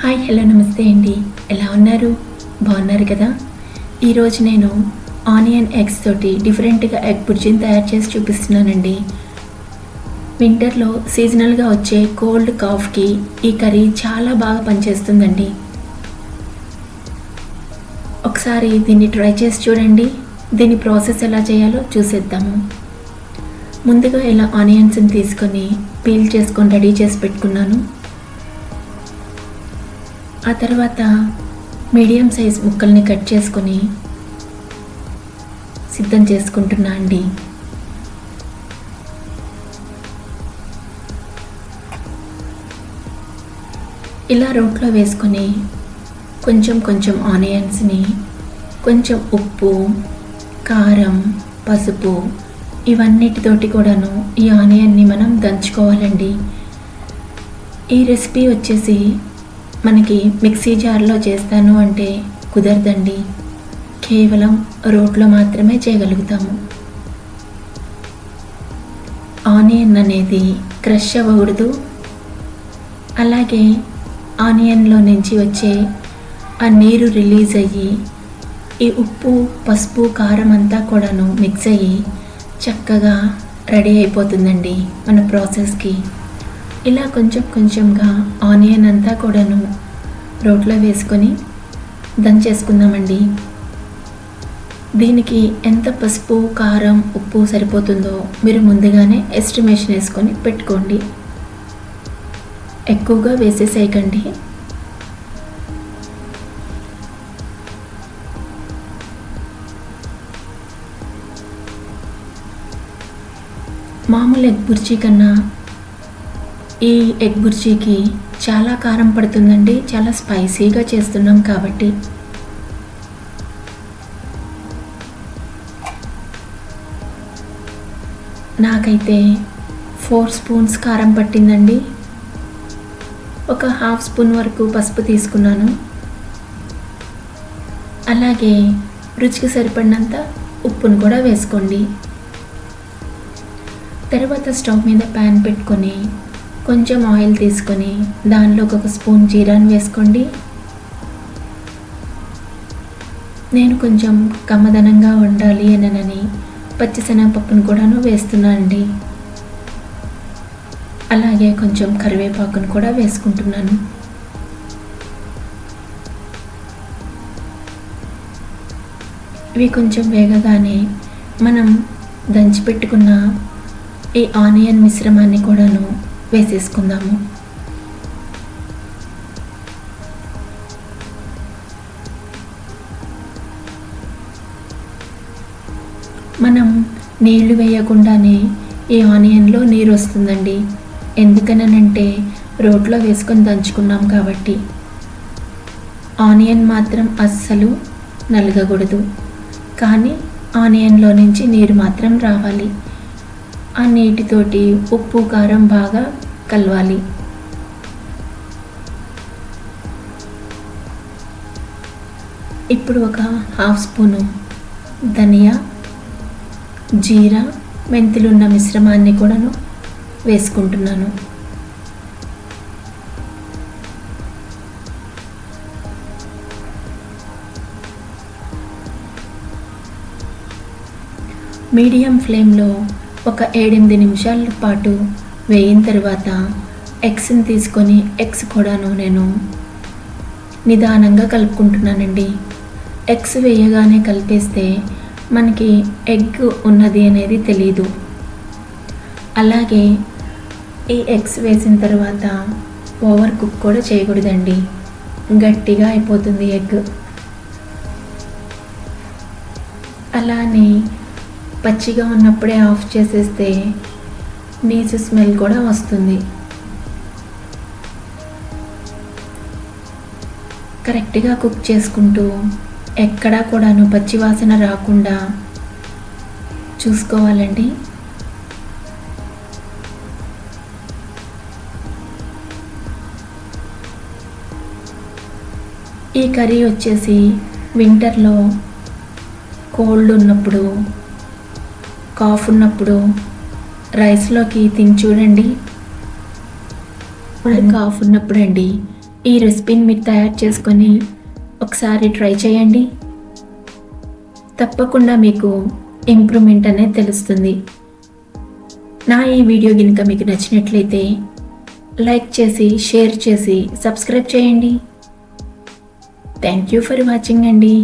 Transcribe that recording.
Hi hello నమస్తే అండి. ఎలా ఉన్నారు? బాగున్నారు కదా? ఈరోజు నేను ఆనియన్ ఎగ్స్ తోటి డిఫరెంట్గా ఎగ్ బుర్జీని తయారు చేసి చూపిస్తున్నానండి. వింటర్లో సీజనల్గా వచ్చే కోల్డ్ కాఫ్కి ఈ కర్రీ చాలా బాగా పనిచేస్తుందండి. ఒకసారి దీన్ని ట్రై చేసి చూడండి. దీని ప్రాసెస్ ఎలా చేయాలో చూసేద్దాము. ముందుగా ఇలా ఆనియన్స్ని తీసుకొని పీల్ చేసుకొని రెడీ చేసి పెట్టుకున్నాను. ఆ తర్వాత మీడియం సైజ్ ముక్కల్ని కట్ చేసుకొని సిద్ధం చేసుకుంటున్నా అండి. ఇలా రోట్లో వేసుకొని కొంచెం కొంచెం ఆనియన్స్ని కొంచెం ఉప్పు కారం పసుపు ఇవన్నిటితోటి కూడాను ఈ ఆనియన్ని మనం దంచుకోవాలండి. ఈ రెసిపీ వచ్చేసి మనకి మిక్సీ జార్లో చేస్తాను అంటే కుదరదండి. కేవలం రోట్లో మాత్రమే చేయగలుగుతాము. ఆనియన్ అనేది క్రష్ అవ్వకూడదు. అలాగే ఆనియన్లో నుంచి వచ్చే ఆ నీరు రిలీజ్ అయ్యి ఈ ఉప్పు పసుపు కారం అంతా కూడాను మిక్స్ అయ్యి చక్కగా రెడీ అయిపోతుందండి మన ప్రాసెస్కి. ఇలా కొంచెం కొంచెంగా ఆనియన్ అంతా కూడాను రోట్లో వేసుకొని దంచేసుకుందామండి దీనికి ఎంత పసుపు కారం ఉప్పు సరిపోతుందో మీరు ముందుగానే ఎస్టిమేషన్ వేసుకొని పెట్టుకోండి. ఎక్కువగా వేసేసేయకండి. మామూలు ఎగ్ బుర్జీ కన్నా ఈ ఎగ్ బుర్జీకి చాలా కారం పడుతుందండి. చాలా స్పైసీగా చేస్తున్నాం కాబట్టి. నాకైతే ఫోర్ స్పూన్స్ కారం పట్టిందండి. ఒక హాఫ్ స్పూన్ వరకు పసుపు తీసుకున్నాను. అలాగే రుచికి సరిపడినంత ఉప్పును కూడా వేసుకోండి. తర్వాత స్టవ్ మీద ప్యాన్ పెట్టుకొని కొంచెం ఆయిల్ తీసుకొని దానిలోకి ఒక స్పూన్ జీరాని వేసుకోండి. నేను కొంచెం కమ్మదనంగా ఉండాలి అనని పచ్చిశనగపప్పును కూడాను వేస్తున్నా అండి. అలాగే కొంచెం కరివేపాకును కూడా వేసుకుంటున్నాను. ఇవి కొంచెం వేగగానే మనం దంచిపెట్టుకున్న ఈ ఆనియన్ మిశ్రమాన్ని కూడాను వేసేసుకుందాము మనం నీళ్ళు వేయకుండానే ఈ ఆనియన్లో నీరు వస్తుందండి. ఎందుకనంటే రోట్లో వేసుకొని దంచుకున్నాం కాబట్టి. ఆనియన్ మాత్రం అస్సలు నలగకూడదు. కానీ ఆనియన్లో నుంచి నీరు మాత్రం రావాలి. ఆ నీటితోటి ఉప్పు కారం బాగా కలవాలి. ఇప్పుడు ఒక హాఫ్ స్పూను ధనియా జీరా మెంతులున్న మిశ్రమాన్ని కూడాను వేసుకుంటున్నాను. మీడియం ఫ్లేమ్లో ఒక ఏడెనిమిది నిమిషాల పాటు వేయిన తర్వాత ఎగ్స్ని తీసుకొని ఎగ్స్ కూడాను నేను నిదానంగా కలుపుకుంటున్నానండి. ఎగ్స్ వేయగానే కలిపేస్తే మనకి ఎగ్ ఉన్నది అనేది తెలీదు. అలాగే ఈ ఎగ్స్ వేసిన తర్వాత ఓవర్ కుక్ కూడా చేయకూడదండి. గట్టిగా అయిపోతుంది ఎగ్. అలానే పచ్చిగా ఉన్నప్పుడే ఆఫ్ చేసేస్తే నీచు స్మెల్ కూడా వస్తుంది. కరెక్ట్గా కుక్ చేసుకుంటూ ఎక్కడా కూడాను పచ్చివాసన రాకుండా చూసుకోవాలండి. ఈ కర్రీ వచ్చేసి వింటర్లో కోల్డ్ ఉన్నప్పుడు కాఫ్ ఉన్నప్పుడు రైస్లోకి తిని చూడండి. కాఫ్ ఉన్నప్పుడు అండి ఈ రెసిపీని మీరు తయారు చేసుకొని ఒకసారి ట్రై చేయండి. తప్పకుండా మీకు ఇంప్రూవ్మెంట్ అనేది తెలుస్తుంది. నా ఈ వీడియో కనుక మీకు నచ్చినట్లయితే లైక్ చేసి షేర్ చేసి సబ్స్క్రైబ్ చేయండి. థ్యాంక్ యూ ఫర్ వాచింగ్ అండి.